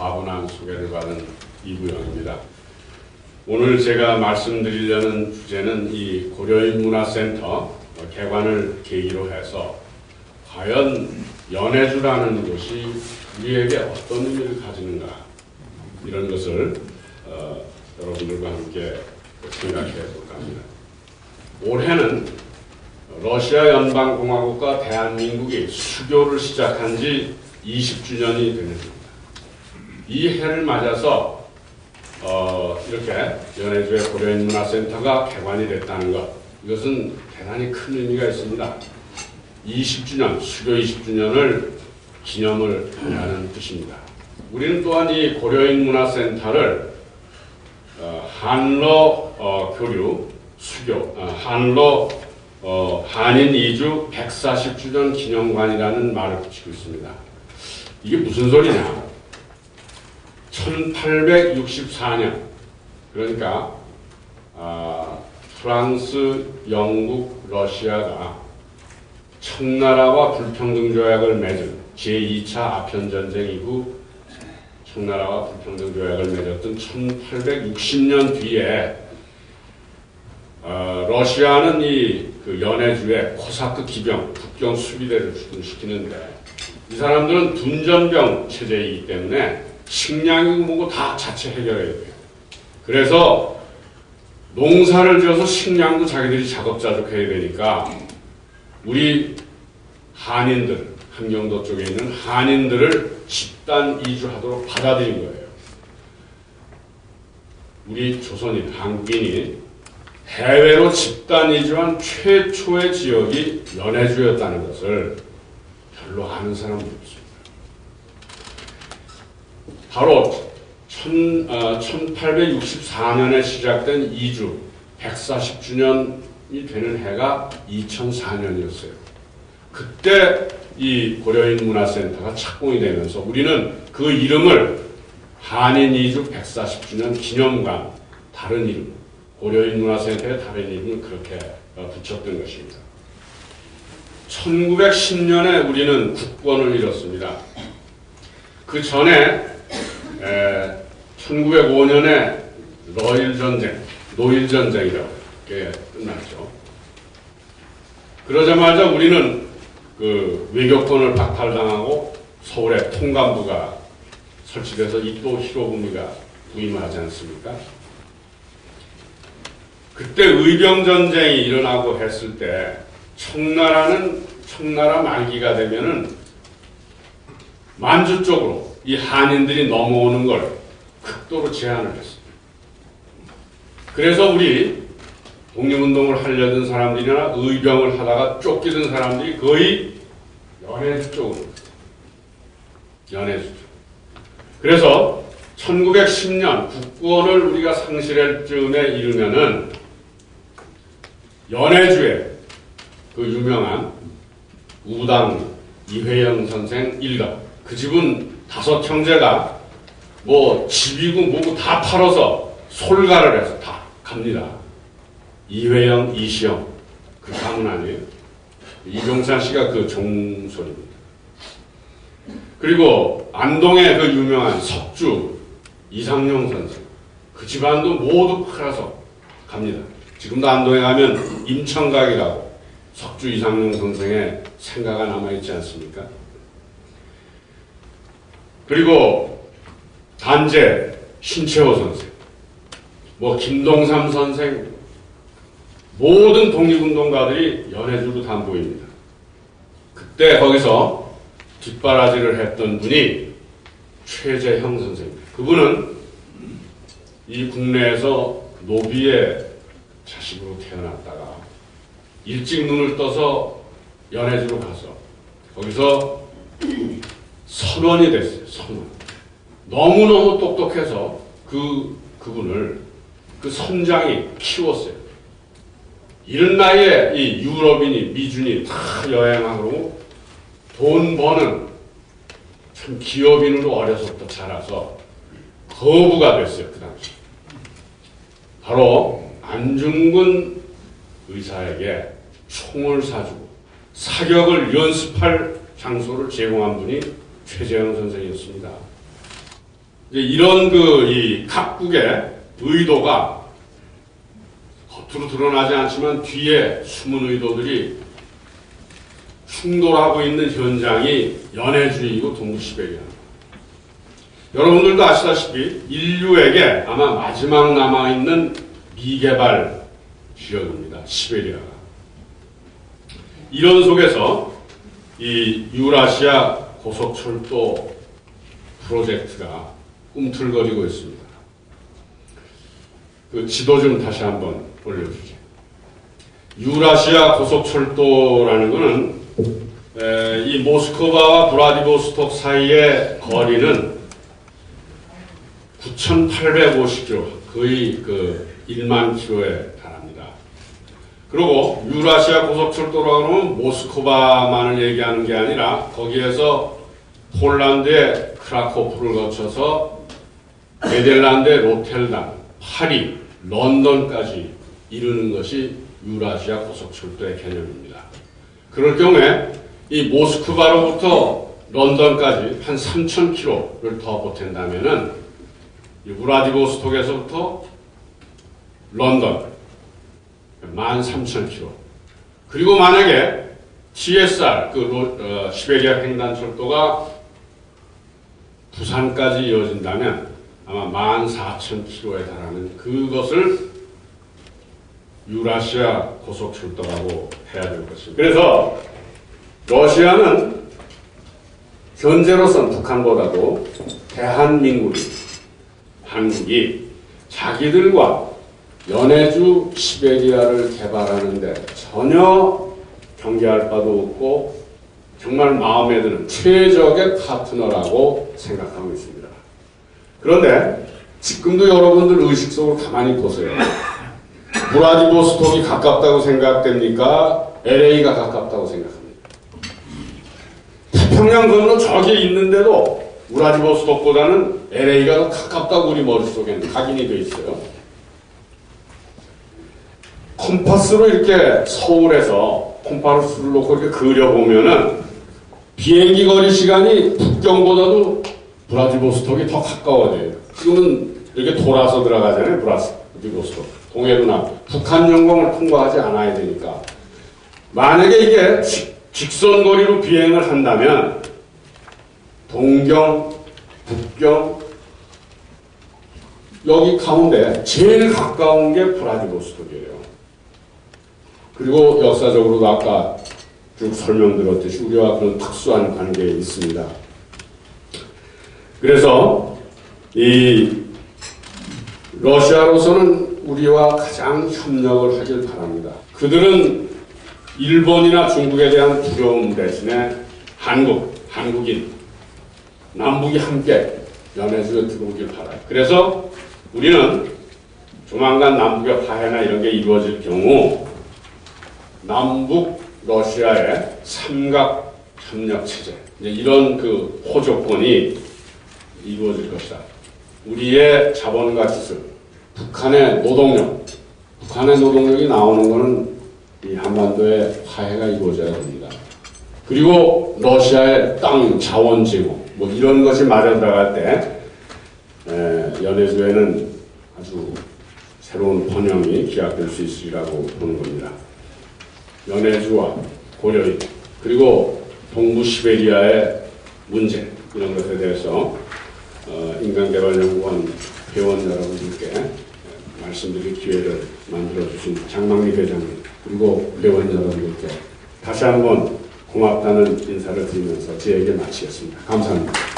과분한 소개를 받은 이구영입니다. 오늘 제가 말씀드리려는 주제는 이 고려인 문화센터 개관을 계기로 해서 과연 연해주라는 곳이 우리에게 어떤 의미를 가지는가 이런 것을 어, 여러분들과 함께 생각해 볼까 합니다. 올해는 러시아 연방공화국과 대한민국이 수교를 시작한 지 20주년이 되는. 이 해를 맞아서 어, 이렇게 연해주의 고려인 문화센터가 개관이 됐다는 것 이것은 대단히 큰 의미가 있습니다. 20주년, 수교 20주년을 기념을 하는 뜻입니다. 우리는 또한 이 고려인 문화센터를 어, 한러 어, 교류 수교, 어, 한러 어, 한인 이주 140주년 기념관이라는 말을 붙이고 있습니다. 이게 무슨 소리냐? 1864년. 그러니까 아, 프랑스, 영국, 러시아가 청나라와 불평등 조약을 맺은 제2차 아편 전쟁 이후 청나라와 불평등 조약을 맺었던 1860년 뒤에 어, 러시아는 이 그 연해주에 코사크 기병 국경 수비대를 주둔시키는데 이 사람들은 둔전병 체제이기 때문에 식량이고 뭐고 다 자체 해결해야 돼요. 그래서 농사를 지어서 식량도 자기들이 작업자족해야 되니까 우리 한인들, 한경도 쪽에 있는 한인들을 집단 이주하도록 받아들인 거예요. 우리 조선인, 한국인이 해외로 집단 이주한 최초의 지역이 연해주였다는 것을 별로 아는 사람이 없습니다. 바로 천, 어, 1864년에 시작된 이주 140주년이 되는 해가 2004년이었어요. 그때 이 고려인 문화센터가 착공이 되면서 우리는 그 이름을 한인 이주 140주년 기념관 다른 이름 고려인 문화센터의 다른 이름을 그렇게 어, 붙였던 것입니다. 1910년에 우리는 국권을 잃었습니다. 그 전에 1905년에 러일 전쟁, 노일 전쟁이라고 끝났죠. 그러자마자 우리는 그 외교권을 박탈당하고 서울에 통감부가 설치돼서 이토 히로부미가 부임을 하지 않습니까? 그때 의병 전쟁이 일어나고 했을 때 청나라는 청나라 말기가 되면은 만주 쪽으로 이 한인들이 넘어오는 걸 극도로 제한을 했습니다. 그래서 우리 독립운동을 하려던 사람들이나 의병을 하다가 쫓기던 사람들이 거의 연해주 쪽으로 연해주 쪽. 그래서 1910년 국권을 우리가 상실할 즈음에 이르면은 연해주에 그 유명한 우당 이회영 선생 일가 그 집은 다섯 형제가 뭐 집이고 뭐고 다 팔아서 솔가를 해서 다 갑니다. 이회영, 이시영 그 가문 아니에요. 이병찬 씨가 그 종소리입니다. 그리고 안동의 그 유명한 석주 이상용 선생 그 집안도 모두 팔아서 갑니다. 지금도 안동에 가면 임청각이라고 석주 이상용 선생의 생가가 남아있지 않습니까? 그리고 단재 신채호 선생, 뭐 김동삼 선생, 모든 독립운동가들이 연해주로 담보입니다. 그때 거기서 뒷바라지를 했던 분이 최재형 선생입니다. 그분은 이 국내에서 노비의 자식으로 태어났다가 일찍 눈을 떠서 연해주로 가서 거기서 선원이 됐어요. 선원. 너무너무 똑똑해서 그 그분을 그 선장이 키웠어요. 이런 나이에 이 유럽인이 미준이 다 여행하고 돈 버는 참 기업인으로 어려서부터 자라서 거부가 됐어요. 그 당시. 바로 안중근 의사에게 총을 사주고 사격을 연습할 장소를 제공한 분이 최재형 선생이었습니다. 이제 이런 그 이 각국의 의도가 겉으로 드러나지 않지만 뒤에 숨은 의도들이 충돌하고 있는 현장이 연해주의이고 동부시베리아. 여러분들도 아시다시피 인류에게 아마 마지막 남아있는 미개발 지역입니다. 시베리아가. 이런 속에서 이 유라시아 고속철도 프로젝트가 꿈틀거리고 있습니다. 그 지도 좀 다시 한번 올려주죠. 유라시아 고속철도라는 것은 에, 이 모스크바와 브라디보스톡 사이의 거리는 9,850km, 거의 그 1만 킬로에 달합니다. 그리고 유라시아 고속철도라고 하면 모스크바만을 얘기하는 게 아니라 거기에서 폴란드의 크라코프를 거쳐서 네덜란드의 로텔담, 파리, 런던까지 이루는 것이 유라시아 고속철도의 개념입니다. 그럴 경우에 이 모스크바로부터 런던까지 한 3,000km를 더 보탠다면은 이 우라디보스톡에서부터 런던 13,000km. 그리고 만약에 TSR 그 로, 어, 시베리아 횡단철도가 부산까지 이어진다면 아마 14,000km에 달하는 그것을 유라시아 고속철도라고 해야 될 것입니다. 그래서 러시아는 현재로선 북한보다도 대한민국이 한국이 자기들과 연해주 시베리아를 개발하는데 전혀 경계할 바도 없고 정말 마음에 드는 최적의 파트너라고 생각하고 있습니다. 그런데 지금도 여러분들 의식 속으로 가만히 보세요. 브라디보스톡이 가깝다고 생각됩니까? LA가 가깝다고 생각합니다. 태평양 건너 저기에 있는데도 우라디보스톡보다는 LA가 더 가깝다고 우리 머릿속에는 각인이 돼 있어요. 컴파스로 이렇게 서울에서 컴파스를 놓고 이렇게 그려보면은 비행기 거리 시간이 북경보다도 브라디보스톡이 더 가까워져요. 지금은 이렇게 돌아서 들어가잖아요. 브라디보스톡. 동해도 나 북한 영공을 통과하지 않아야 되니까. 만약에 이게 직선 거리로 비행을 한다면 동경, 북경, 여기 가운데 제일 가까운 게 브라디보스톡이에요. 그리고 역사적으로도 아까 쭉 설명드렸듯이 우리와 그런 특수한 관계에 있습니다. 그래서 이 러시아로서는 우리와 가장 협력을 하길 바랍니다. 그들은 일본이나 중국에 대한 두려움 대신에 한국, 한국인, 남북이 함께 연해주에 들어오길 바라요. 그래서 우리는 조만간 남북의 화해나 이런 게 이루어질 경우 남북 러시아의 삼각 협력 체제 이런 그 호조건이 이루어질 것이다. 우리의 자본과 기술, 북한의 노동력, 북한의 노동력이 나오는 것은 이 한반도의 화해가 이루어져야 됩니다. 그리고 러시아의 땅, 자원 제공, 뭐 이런 것이 맞아 들어갈 때 에, 연해주에는 아주 새로운 번영이 기약될 수 있으리라고 보는 겁니다. 연해주와 고려인 그리고 동부 시베리아의 문제 이런 것에 대해서 어, 인간개발연구원 회원 여러분들께 말씀드릴 기회를 만들어 주신 장망리 회장님 그리고 회원 여러분들께 다시 한번 고맙다는 인사를 드리면서 제 얘기 마치겠습니다. 감사합니다.